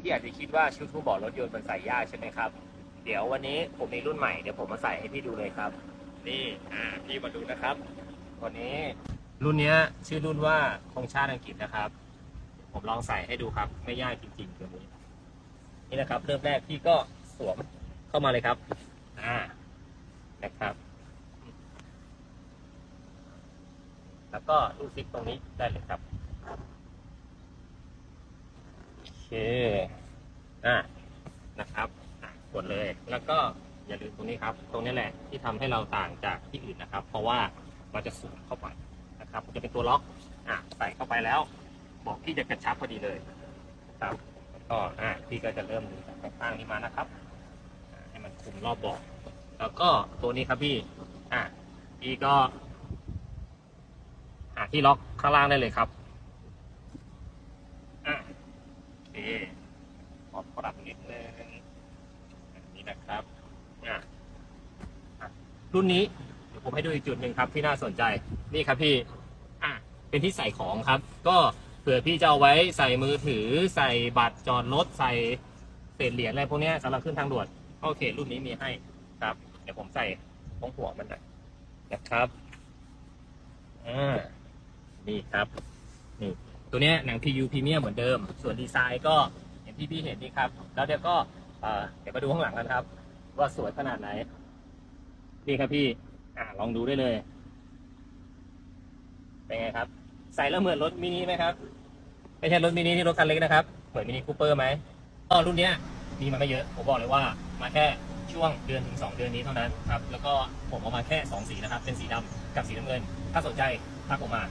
ที่อาจจะคิดว่าชุดผู้บอกรถยนต์มันใส่ยากใช่ไหมครับ เดี๋ยววันนี้ผมมีรุ่นใหม่เดี๋ยวผมมาใส่ให้พี่ดูเลยครับ นี่อ่าพี่มาดูนะครับวันนี้รุ่นนี้ชื่อรุ่นว่าธงชาติอังกฤษนะครับ ผมลองใส่ให้ดูครับ ไม่ยากจริงๆตัวนี้ นี่นะครับเริ่มแรกพี่ก็สวมเข้ามาเลยครับ อ่านะครับ แล้วก็รูดซิปตรงนี้ได้เลยครับ เคอะนะครับกดเลยแล้วก็อย่าลืมตรงนี้ครับ ตรงนี้แหละที่ทำให้เราต่างจากที่อื่นนะครับ เพราะว่ามันจะสูงเข้าไปนะครับจะเป็นตัวล็อกอะใส่เข้าไปแล้ว บอกพี่จะกระชับพอดีเลยครับก็อะพี่ก็จะเริ่มดึงจากข้างนี้มานะครับ ให้มันคุมรอบบอก แล้วก็ตัวนี้ครับพี่อะพี่ก็หาที่ล็อกข้างล่างได้เลยครับ อะโอเคขอปรับนิดนึงแบบ นะครับอะอะรุ่นนี้เดี๋ยวผมให้ดูอีกจุดหนึ่งครับที่น่าสนใจนี่ครับพี่อะเป็นที่ใส่ของครับ ก็เผื่อพี่จะเอาไว้ใส่มือถือ ใส่บัตรจอดรถใส่เศษเหรียญอะไรพวกเนี้ยสำหรับขึ้นทางด่วนโอเค รุ่นนี้มีให้ครับ เดี๋ยวผมใส่ตรงหัวมันหน่อยนะครับอ่านี่ครับนี่ตัวเนี้ยหนัง PU พรีเมียมเหมือนเดิม ส่วนดีไซน์ก็อย่างที่พี่เห็นนี่ครับ แล้วเดี๋ยวก็ เดี๋ยวมาดูข้างหลังกันครับ ว่าสวยขนาดไหนนี่ครับพี่อ่าลองดูได้เลย เป็นไงครับ ใส่แล้วเหมือนรถมินิไหมครับ ไม่ใช่รถมินิที่รถคันเล็กนะครับ เหมือนมินิคูเปอร์ไหมก็รุ่นเนี้ยมีมาไม่เยอะ ผมบอกเลยว่า มาแค่ช่วงเดือนถึงสองเดือนนี้เท่านั้นครับ แล้วก็ผมเอามาแค่สองสีนะครับ เป็นสีดำกับสีน้ำเงิน ถ้าสนใจทักผมมา